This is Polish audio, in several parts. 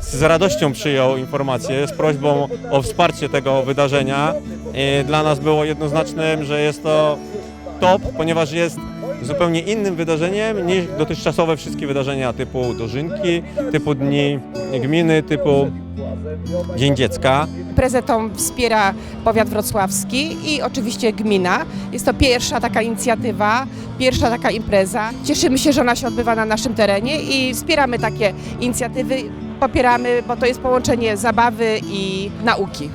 z radością przyjął informację z prośbą o wsparcie tego wydarzenia. Dla nas było jednoznacznym, że jest to top, ponieważ jest zupełnie innym wydarzeniem niż dotychczasowe wszystkie wydarzenia typu dożynki, typu dni gminy, typu Dzień Dziecka. Imprezę tą wspiera powiat wrocławski i oczywiście gmina. Jest to pierwsza taka inicjatywa, pierwsza taka impreza. Cieszymy się, że ona się odbywa na naszym terenie i wspieramy takie inicjatywy. Popieramy, bo to jest połączenie zabawy i nauki.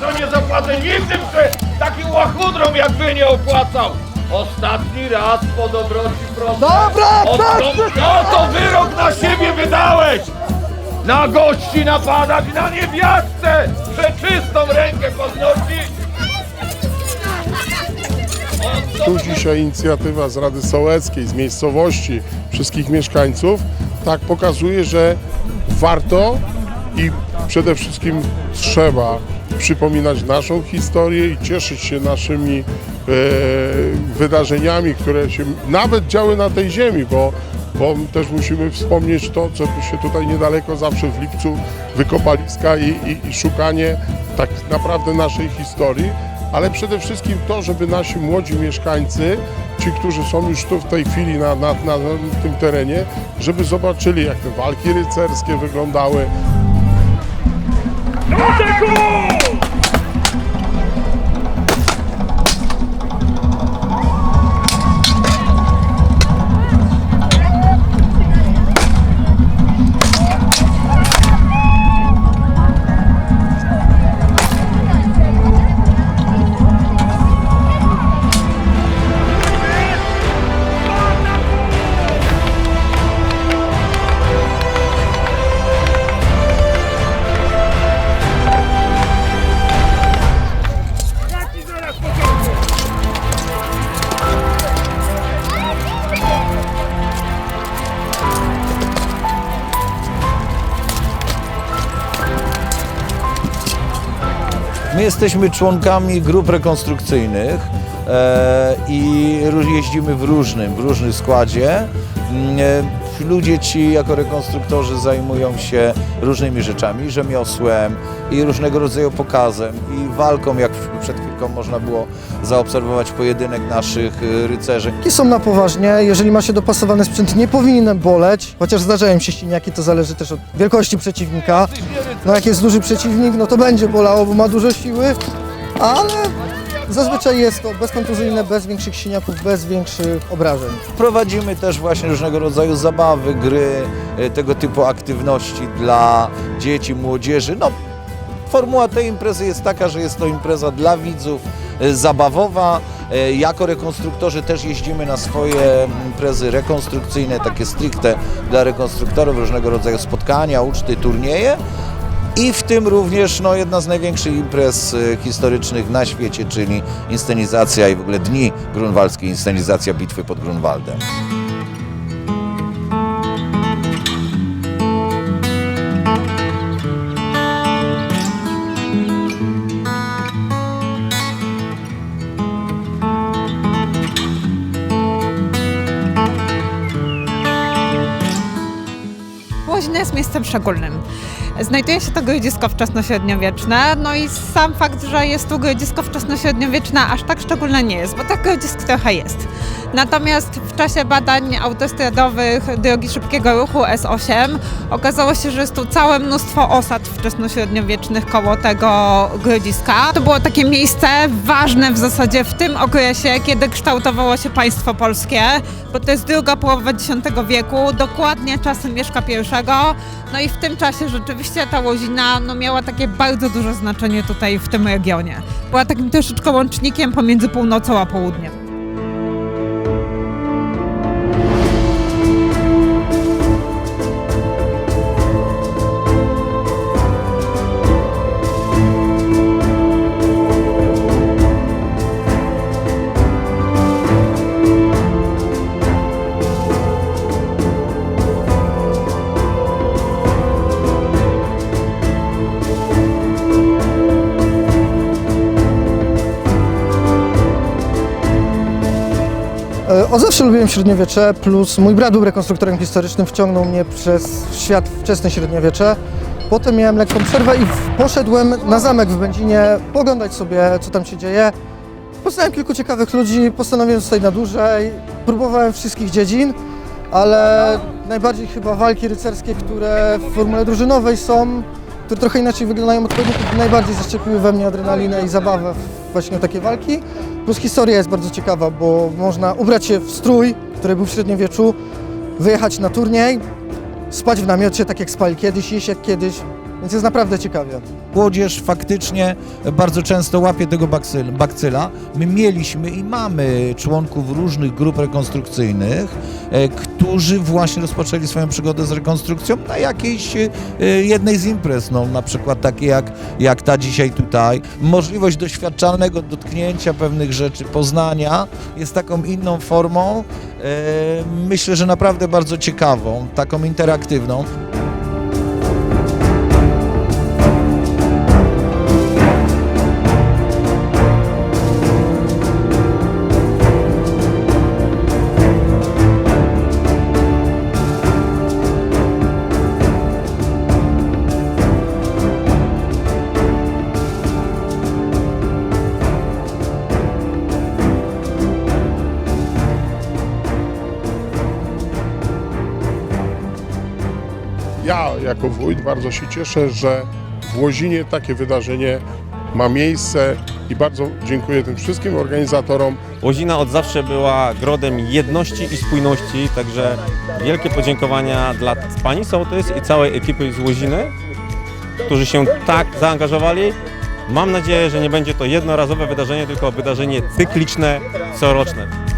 To nie zapłacę nigdy przy takim łachudrom jak wy nie opłacał! Ostatni raz po dobroci proszę. Dobra, Odtąd, No to wyrok na siebie wydałeś! Na gości napadać, na niewiastę! Przeczystą rękę podnosić! Tu dzisiaj inicjatywa z Rady Sołeckiej, z miejscowości, wszystkich mieszkańców, tak pokazuje, że warto i przede wszystkim trzeba przypominać naszą historię i cieszyć się naszymi e, wydarzeniami, które się nawet działy na tej ziemi, bo, bo też musimy wspomnieć to, co się tutaj niedaleko zawsze w lipcu wykopaliska i, i, i szukanie tak naprawdę naszej historii ale przede wszystkim to, żeby nasi młodzi mieszkańcy, ci, którzy są już tu w tej chwili na, na, na tym terenie, żeby zobaczyli, jak te walki rycerskie wyglądały, My jesteśmy członkami grup rekonstrukcyjnych e, i jeździmy w różnym, w różnym składzie. Ludzie ci jako rekonstruktorzy zajmują się różnymi rzeczami, rzemiosłem i różnego rodzaju pokazem i walką, jak przed chwilką można było zaobserwować pojedynek naszych e, rycerzy. Ścianki są na poważnie, jeżeli ma się dopasowany sprzęt nie powinien boleć, chociaż zdarzają się ścieniaki, to zależy też od wielkości przeciwnika. No jak jest duży przeciwnik, no to będzie bolało, bo ma dużo siły, ale zazwyczaj jest to bezkontuzyjne, bez większych siniaków, bez większych obrażeń. Prowadzimy też właśnie różnego rodzaju zabawy, gry, e, tego typu aktywności dla dzieci, młodzieży. No, formuła tej imprezy jest taka, że jest to impreza dla widzów, e, zabawowa. E, Jako rekonstruktorzy też jeździmy na swoje imprezy rekonstrukcyjne, takie stricte dla rekonstruktorów, różnego rodzaju spotkania, uczty, turnieje. I w tym również no, jedna z największych imprez e, historycznych na świecie, czyli inscenizacja i w ogóle Dni Grunwaldzkie, inscenizacja bitwy pod Grunwaldem. Łozina jest miejscem szczególnym. Znajduje się to grodzisko wczesnośredniowieczne, no i sam fakt, że jest tu grodzisko wczesnośredniowieczne aż tak szczególne nie jest, bo tak grodzisk trochę jest. Natomiast w czasie badań autostradowych drogi szybkiego ruchu S8 okazało się, że jest tu całe mnóstwo osad wczesnośredniowiecznych koło tego grodziska. To było takie miejsce ważne w zasadzie w tym okresie, kiedy kształtowało się państwo polskie, bo to jest druga połowa X wieku, dokładnie czasem Mieszka I. No i w tym czasie rzeczywiście ta łozina no, miała takie bardzo duże znaczenie tutaj w tym regionie. Była takim troszeczkę łącznikiem pomiędzy północą a południem. Od zawsze lubiłem średniowiecze, plus mój brat był rekonstruktorem historycznym, wciągnął mnie przez świat wczesne średniowiecze. Potem miałem lekką przerwę i poszedłem na zamek w Będzinie poglądać sobie, co tam się dzieje. Poznałem kilku ciekawych ludzi, postanowiłem zostać na dłużej. Próbowałem wszystkich dziedzin, ale najbardziej chyba walki rycerskie, które w formule drużynowej są, które trochę inaczej wyglądają od pojedynków, najbardziej zaszczepiły we mnie adrenalinę i zabawę w właśnie takie walki. Plus historia jest bardzo ciekawa, bo można ubrać się w strój, który był w średniowieczu, wyjechać na turniej, spać w namiocie tak jak spali kiedyś, jeść jak kiedyś, więc jest naprawdę ciekawie. Młodzież faktycznie bardzo często łapie tego bakcyl- bakcyla. My mieliśmy i mamy członków różnych grup rekonstrukcyjnych, e, którzy właśnie rozpoczęli swoją przygodę z rekonstrukcją na jakiejś e, jednej z imprez, no, na przykład takie jak, jak ta dzisiaj tutaj. Możliwość doświadczalnego dotknięcia pewnych rzeczy, poznania jest taką inną formą, e, myślę, że naprawdę bardzo ciekawą, taką interaktywną. Ja jako wójt bardzo się cieszę, że w Łozinie takie wydarzenie ma miejsce i bardzo dziękuję tym wszystkim organizatorom. Łozina od zawsze była grodem jedności i spójności, także wielkie podziękowania dla pani sołtys i całej ekipy z Łoziny, którzy się tak zaangażowali. Mam nadzieję, że nie będzie to jednorazowe wydarzenie, tylko wydarzenie cykliczne, coroczne.